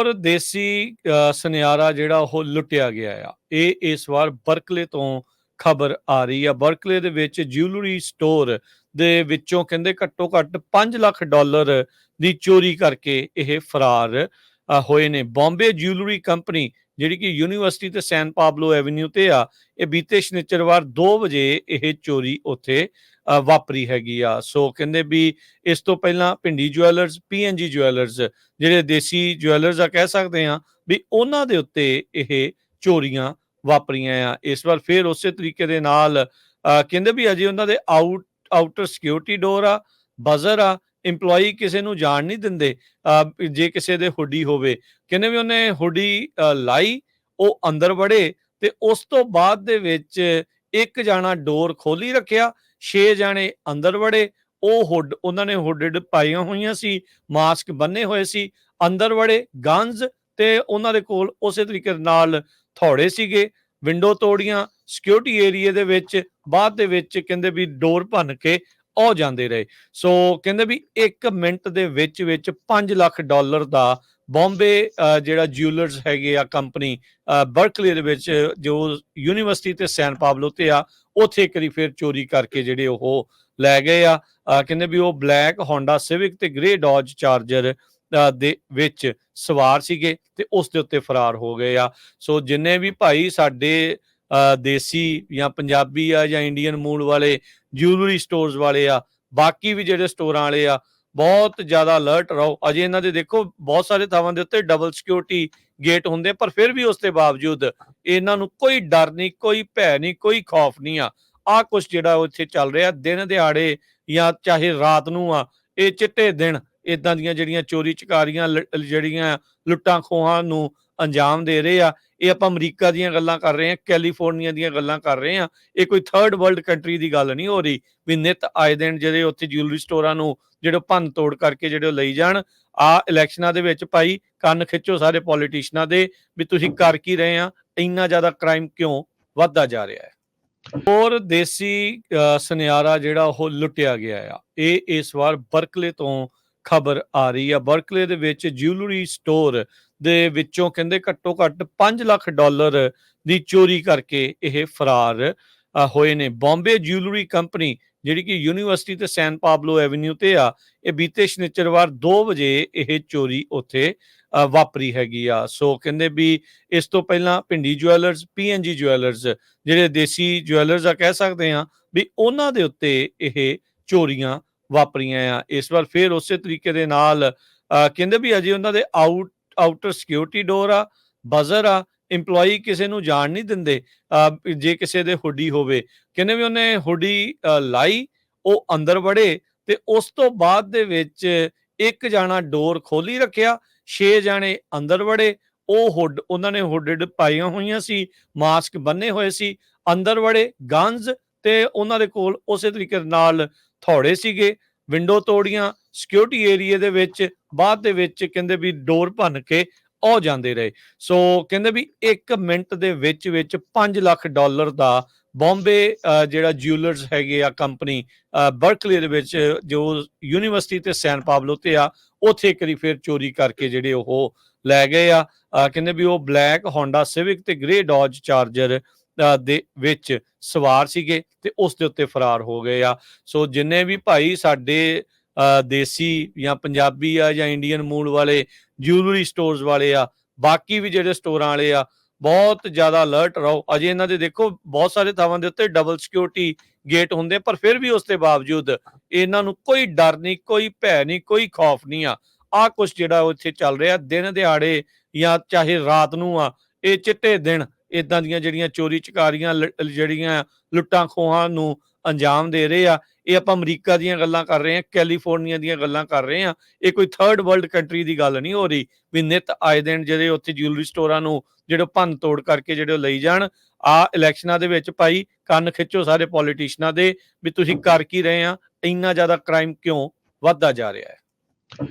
ਹੋਰ ਦੇਸੀ ਸੁਨਿਆਰਾ ਜਿਹੜਾ ਉਹ ਲੁੱਟਿਆ ਗਿਆ ਆ। ਇਹ ਇਸ ਵਾਰ ਬਰਕਲੇ ਤੋਂ ਖਬਰ ਆ ਰਹੀ ਆ। ਬਰਕਲੇ ਦੇ ਵਿੱਚ ਜਿਊਲਰੀ ਸਟੋਰ ਦੇ ਵਿੱਚੋਂ ਕਹਿੰਦੇ ਘੱਟੋ ਘੱਟ 5 ਲੱਖ ਡਾਲਰ ਦੀ ਚੋਰੀ ਕਰਕੇ ਇਹ ਫਰਾਰ ਹੋਏ ਨੇ। ਬੰਬੇ ਜਿਊਲਰੀ ਕੰਪਨੀ, ਜਿਹੜੀ ਕਿ ਯੂਨੀਵਰਸਿਟੀ ਤੇ ਸੈਨ ਪਾਬਲੋ ਐਵਨਿਊ ਤੇ ਆ, ਇਹ ਬੀਤੇ ਸ਼ਨੀਚਰਵਾਰ 2 ਵਜੇ ਇਹ ਚੋਰੀ ਉੱਥੇ ਵਾਪਰੀ ਹੈਗੀ ਆ। ਸੋ ਕਹਿੰਦੇ ਵੀ ਇਸ ਤੋਂ ਪਹਿਲਾਂ ਭਿੰਡੀ ਜੁਐਲਰਸ ਪੀਐਨਜੀ ਜੁਐਲਰਸ ਜਿਹੜੇ ਦੇਸੀ ਜੁਐਲਰਸ ਆ ਕਹਿ ਸਕਦੇ ਆ ਵੀ ਉਹਨਾਂ ਦੇ ਉੱਤੇ ਇਹ ਚੋਰੀਆਂ ਵਾਪਰੀਆਂ ਆ। ਇਸ ਵਾਰ ਫਿਰ ਉਸੇ ਤਰੀਕੇ ਦੇ ਨਾਲ ਕਹਿੰਦੇ ਵੀ ਅਜੇ ਉਹਨਾਂ ਦੇ ਆਊਟ ਆਊਟਰ ਸਿਕਿਉਰਿਟੀ ਡੋਰ ਆ ਬਜ਼ਰ ਆ EMPLOYE ਕਿਸੇ ਨੂੰ ਜਾਣ ਨਹੀਂ ਦਿੰਦੇ ਅ, ਜੇ ਕਿਸੇ ਦੇ ਹੁੱਡੀ ਹੋਵੇ। ਕਹਿੰਦੇ ਵੀ ਉਹਨੇ ਹੁੱਡੀ ਲਾਈ ਉਹ ਅੰਦਰ ਵੜੇ ਤੇ ਉਸ ਤੋਂ ਬਾਅਦ ਦੇ ਵਿੱਚ ਇੱਕ ਜਾਣਾ ਡੋਰ ਖੋਲੀ ਰੱਖਿਆ 6 ਜਾਣੇ ਅੰਦਰ ਵੜੇ, ਉਹ ਹੁੱਡ, ਉਹਨਾਂ ਨੇ ਹੁੱਡਡ ਪਾਈਆਂ ਹੋਈਆਂ ਸੀ, ਮਾਸਕ ਬੰਨੇ ਹੋਏ ਸੀ, ਅੰਦਰ ਵੜੇ ਗਨਜ਼ ਤੇ ਉਹਨਾਂ ਦੇ ਕੋਲ ਉਸੇ ਤਰੀਕੇ ਨਾਲ ਥੌੜੇ ਸੀਗੇ ਵਿੰਡੋ ਤੋੜੀਆਂ ਸਿਕਿਉਰਿਟੀ ਏਰੀਆ ਦੇ ਵਿੱਚ, ਬਾਅਦ ਦੇ ਵਿੱਚ ਕਹਿੰਦੇ ਵੀ ਡੋਰ ਭੰਨ ਕੇ ਉਹ ਜਾਂਦੇ ਰਹੇ। ਸੋ ਕਹਿੰਦੇ ਵੀ 1 ਮਿੰਟ ਦੇ ਵਿੱਚ ਵਿੱਚ 5 ਲੱਖ ਡਾਲਰ ਦਾ ਬੰਬੇ ਜਿਹੜਾ ਜਿਊਲਰਸ ਹੈਗੇ ਆ ਕੰਪਨੀ ਬਰਕਲੀ ਦੇ ਵਿੱਚ, ਜੋ ਯੂਨੀਵਰਸਿਟੀ ਤੇ ਸੈਨ ਪਾਬਲੋ ਤੇ ਆ, ਉੱਥੇ ਇੱਕ ਵਾਰੀ ਫਿਰ ਚੋਰੀ ਕਰਕੇ ਜਿਹੜੇ ਉਹ ਲੈ ਗਏ ਆ। ਕਹਿੰਦੇ ਵੀ ਉਹ ਬਲੈਕ ਹੋਂਡਾ ਸਿਵਿਕ ਤੇ ਗ੍ਰੇ ਡੌਜ ਚਾਰਜਰ ਦੇ ਵਿੱਚ ਸਵਾਰ ਸੀਗੇ ਤੇ ਉਸ ਦੇ ਉੱਤੇ ਫਰਾਰ ਹੋ ਗਏ ਆ। ਸੋ ਜਿੰਨੇ ਵੀ ਭਾਈ ਸਾਡੇ ਦੇਸੀ ਜਾਂ ਪੰਜਾਬੀ ਆ ਜਾਂ ਇੰਡੀਅਨ ਮੂਲ ਵਾਲੇ ਜਿਊਲਰੀ ਸਟੋਰਸ ਵਾਲੇ ਆ, ਬਾਕੀ ਵੀ ਜਿਹੜੇ ਸਟੋਰਾਂ ਵਾਲੇ ਆ ਬਹੁਤ ਜ਼ਿਆਦਾ ਅਲਰਟ ਰਹੋ। ਅਜੇ ਇਹਨਾਂ ਦੇ ਦੇਖੋ, ਬਹੁਤ ਸਾਰੇ ਥਾਵਾਂ ਦੇ ਉੱਤੇ ਡਬਲ ਸਿਕਿਉਰਿਟੀ ਗੇਟ ਹੁੰਦੇ ਪਰ ਫਿਰ ਵੀ ਉਸ ਦੇ ਬਾਵਜੂਦ ਇਹਨਾਂ ਨੂੰ ਕੋਈ ਡਰ ਨਹੀਂ, ਕੋਈ ਭੈ ਨਹੀਂ, ਕੋਈ ਖੌਫ ਨਹੀਂ ਆ। ਆ ਕੁਝ ਜਿਹੜਾ ਉਹ ਇੱਥੇ ਚੱਲ ਰਿਹਾ, ਦਿਨ ਦਿਹਾੜੇ ਜਾਂ ਚਾਹੇ ਰਾਤ ਨੂੰ ਆ, ਇਹ ਚਿੱਟੇ ਦਿਨ ਇਦਾਂ ਦੀਆਂ ਜਿਹੜੀਆਂ ਚੋਰੀ ਚਕਾਰੀਆਂ ਜਿਹੜੀਆਂ ਲੁੱਟਾਂ ਖੋਹਾਂ ਨੂੰ ਅੰਜਾਮ ਦੇ ਰਹੇ ਆ ਇਹ ਆਪਾਂ ਅਮਰੀਕਾ ਦੀਆਂ ਗੱਲਾਂ ਕਰ ਰਹੇ ਹਾਂ ਕੈਲੀਫੋਰਨੀਆ ਦੀਆਂ ਗੱਲਾਂ ਕਰ ਰਹੇ ਹਾਂ ਇਹ ਕੋਈ ਥਰਡ ਵਰਲਡ ਕੰਟਰੀ ਦੀ ਗੱਲ ਨਹੀਂ ਹੋ ਰਹੀ ਵੀ ਨਿਤ ਆਏ ਦਿਨ ਜਿਹੜੇ ਉੱਥੇ ਜਿਊਲਰੀ ਸਟੋਰਾਂ ਨੂੰ ਜਿਹੜੇ ਭੰਨ ਤੋੜ ਕਰਕੇ ਜਿਹੜੇ ਉਹ ਲਈ ਜਾਣ ਆ ਇਲੈਕਸ਼ਨਾਂ ਦੇ ਵਿੱਚ ਭਾਈ ਕੰਨ ਖਿੱਚੋ ਸਾਰੇ ਪੋਲੀਟੀਸ਼ੀਅਨਾਂ ਦੇ ਵੀ ਤੁਸੀਂ ਕਰ ਕੀ ਰਹੇ ਆ ਇੰਨਾ ਜ਼ਿਆਦਾ ਕ੍ਰਾਈਮ ਕਿਉਂ ਵੱਧਦਾ ਜਾ ਰਿਹਾ ਹੈ? ਹੋਰ ਦੇਸੀ ਅ, ਸੁਨਿਆਰਾ ਜਿਹੜਾ ਉਹ ਲੁੱਟਿਆ ਗਿਆ ਆ ਇਹ ਇਸ ਵਾਰ ਬਰਕਲੇ ਤੋਂ ਖਬਰ ਆ ਰਹੀ ਆ। ਬਰਕਲੇ ਦੇ ਵਿੱਚ ਜਿਊਲਰੀ ਸਟੋਰ ਦੇ ਵਿੱਚੋਂ ਕਹਿੰਦੇ ਘੱਟੋ ਘੱਟ 5 ਲੱਖ ਡਾਲਰ ਦੀ ਚੋਰੀ ਕਰਕੇ ਇਹ ਫਰਾਰ ਹੋਏ ਨੇ। ਬੰਬੇ ਜਿਊਲਰੀ ਕੰਪਨੀ, ਜਿਹੜੀ ਕਿ ਯੂਨੀਵਰਸਿਟੀ ਤੇ ਸੈਨ ਪਾਬਲੋ ਐਵਨਿਊ ਤੇ ਆ, ਇਹ ਬੀਤੇ ਸ਼ਨੀਚਰਵਾਰ 2 ਵਜੇ ਇਹ ਚੋਰੀ ਉੱਥੇ ਵਾਪਰੀ ਹੈਗੀ ਆ। ਸੋ ਕਹਿੰਦੇ ਵੀ ਇਸ ਤੋਂ ਪਹਿਲਾਂ ਪਿੰਡੀ ਜੁਐਲਰਸ ਪੀਐਨਜੀ ਜੁਐਲਰਸ, ਜਿਹੜੇ ਦੇਸੀ ਜੁਐਲਰਸ ਆ, ਕਹਿ ਸਕਦੇ ਆ ਵੀ ਉਹਨਾਂ ਦੇ ਉੱਤੇ ਇਹ ਚੋਰੀਆਂ ਵਾਪਰੀਆਂ ਆ। ਇਸ ਵਾਰ ਫਿਰ ਉਸੇ ਤਰੀਕੇ ਦੇ ਨਾਲ ਕਹਿੰਦੇ ਵੀ ਅਜੇ ਉਹਨਾਂ ਦੇ ਆਊਟ, ਆਊਟਰ ਸਿਕਿਉਰਿਟੀ ਡੋਰ ਆ, ਬਜ਼ਰ ਆ EMPLOYE ਕਿਸੇ ਨੂੰ ਜਾਣ ਨਹੀਂ ਦਿੰਦੇ ਜੇ ਕਿਸੇ ਦੇ ਹੁੱਡੀ ਹੋਵੇ। ਕਹਿੰਦੇ ਵੀ ਉਹਨੇ ਹੁੱਡੀ ਲਾਈ, ਉਹ ਅੰਦਰ ਵੜੇ ਤੇ ਉਸ ਤੋਂ ਬਾਅਦ ਦੇ ਵਿੱਚ ਇੱਕ ਜਾਣਾ ਡੋਰ ਖੋਲੀ ਰੱਖਿਆ, ਛੇ ਜਾਣੇ ਅੰਦਰ ਵੜੇ। ਉਹ ਹੁੱਡ, ਉਹਨਾਂ ਨੇ ਹੁੱਡਡ ਪਾਈਆਂ ਹੋਈਆਂ ਸੀ, ਮਾਸਕ ਬੰਨੇ ਹੋਏ ਸੀ, ਅੰਦਰ ਵੜੇ ਗਨਜ਼ ਤੇ ਉਹਨਾਂ ਦੇ ਕੋਲ ਉਸੇ ਤਰੀਕੇ ਨਾਲ ਥੋੜੇ ਸੀਗੇ ਵਿੰਡੋ ਤੋੜੀਆਂ ਸਿਕਿਉਰਿਟੀ ਏਰੀਆ ਦੇ ਵਿੱਚ ਬਾਅਦ ਦੇ ਵਿੱਚ ਕਹਿੰਦੇ ਵੀ ਡੋਰ ਭੰਨ ਕੇ ਉਹ ਜਾਂਦੇ ਰਹੇ। ਸੋ ਕਹਿੰਦੇ ਵੀ 1 ਮਿੰਟ ਦੇ ਵਿੱਚ ਵਿੱਚ 5 ਲੱਖ ਡਾਲਰ ਦਾ ਬੰਬੇ ਅ, ਜਿਹੜਾ ਜਿਊਲਰਸ ਹੈਗੇ ਆ ਕੰਪਨੀ ਬਰਕਲੀ ਦੇ ਵਿੱਚ ਜੋ ਯੂਨੀਵਰਸਿਟੀ ਤੇ ਸੈਨ ਪਾਬਲੋ ਤੇ ਆ ਉੱਥੇ ਇੱਕ ਵਾਰੀ ਫਿਰ ਚੋਰੀ ਕਰਕੇ ਜਿਹੜੇ ਉਹ ਲੈ ਗਏ ਆ। ਕਹਿੰਦੇ ਵੀ ਉਹ ਬਲੈਕ ਹੋਂਡਾ ਸਿਵਿਕ ਤੇ ਗ੍ਰੇ ਡੌਜ ਚਾਰਜਰ ਦੇ ਵਿੱਚ ਸਵਾਰ ਸੀਗੇ ਤੇ ਉਸ ਦੇ ਉੱਤੇ ਫਰਾਰ ਹੋ ਗਏ ਆ। ਸੋ ਜਿੰਨੇ ਵੀ ਭਾਈ ਸਾਡੇ ਅ, ਦੇਸੀ ਜਾਂ ਪੰਜਾਬੀ ਆ ਜਾਂ ਇੰਡੀਅਨ ਮੂਲ ਵਾਲੇ ਜਿਊਲਰੀ ਸਟੋਰਸ ਵਾਲੇ ਆ ਬਾਕੀ ਵੀ ਜਿਹੜੇ ਸਟੋਰਾਂ ਵਾਲੇ ਆ ਬਹੁਤ ਜ਼ਿਆਦਾ ਅਲਰਟ ਰਹੋ। ਅਜੇ ਇਹਨਾਂ ਦੇ ਦੇਖੋ ਬਹੁਤ ਸਾਰੇ ਥਾਵਾਂ ਦੇ ਉੱਤੇ ਡਬਲ ਸਿਕਿਉਰਿਟੀ ਗੇਟ ਹੁੰਦੇ ਪਰ ਫਿਰ ਵੀ ਉਸ ਦੇ ਬਾਵਜੂਦ ਇਹਨਾਂ ਨੂੰ ਕੋਈ ਡਰ ਨਹੀਂ ਕੋਈ ਭੈ ਨਹੀਂ ਕੋਈ ਖੌਫ ਨਹੀਂ ਆ। ਆ ਕੁਝ ਜਿਹੜਾ ਉਹ ਇੱਥੇ ਚੱਲ ਰਿਹਾ ਦਿਨ ਦਿਹਾੜੇ ਜਾਂ ਚਾਹੇ ਰਾਤ ਨੂੰ ਆ ਇਹ ਚਿੱਟੇ ਦਿਨ ਇਦਾਂ ਦੀਆਂ ਜਿਹੜੀਆਂ ਚੋਰੀ ਚਕਾਰੀਆਂ ਲ- ਜਿਹੜੀਆਂ ਲੁੱਟਾਂ ਖੋਹਾਂ ਨੂੰ ਅੰਜਾਮ ਦੇ ਰਹੇ ਆ, ਇਹ ਆਪਾਂ ਅਮਰੀਕਾ ਦੀਆਂ ਗੱਲਾਂ ਕਰ ਰਹੇ ਹਾਂ ਕੈਲੀਫੋਰਨੀਆ ਦੀਆਂ ਗੱਲਾਂ ਕਰ ਰਹੇ ਹਾਂ ਇਹ ਕੋਈ ਥਰਡ ਵਰਲਡ ਕੰਟਰੀ ਦੀ ਗੱਲ ਨਹੀਂ ਹੋ ਰਹੀ, ਵੀ ਨਿਤ ਆਏ ਦਿਨ ਜਿਹੜੇ ਉੱਥੇ ਜਿਊਲਰੀ ਸਟੋਰਾਂ ਨੂੰ ਜਿਹੜੇ ਭੰਨ ਤੋੜ ਕਰਕੇ ਜਿਹੜੇ ਉਹ ਲਈ ਜਾਣ, ਆ ਇਲੈਕਸ਼ਨਾਂ ਦੇ ਵਿੱਚ ਭਾਈ ਕੰਨ ਖਿੱਚੋ ਸਾਰੇ ਪੋਲੀਟੀਸ਼ੀਅਨਾਂ ਦੇ, ਵੀ ਤੁਸੀਂ ਕਰ ਕੀ ਰਹੇ ਆ, ਇੰਨਾ ਜ਼ਿਆਦਾ ਕ੍ਰਾਈਮ ਕਿਉਂ ਵੱਧਦਾ ਜਾ ਰਿਹਾ ਹੈ?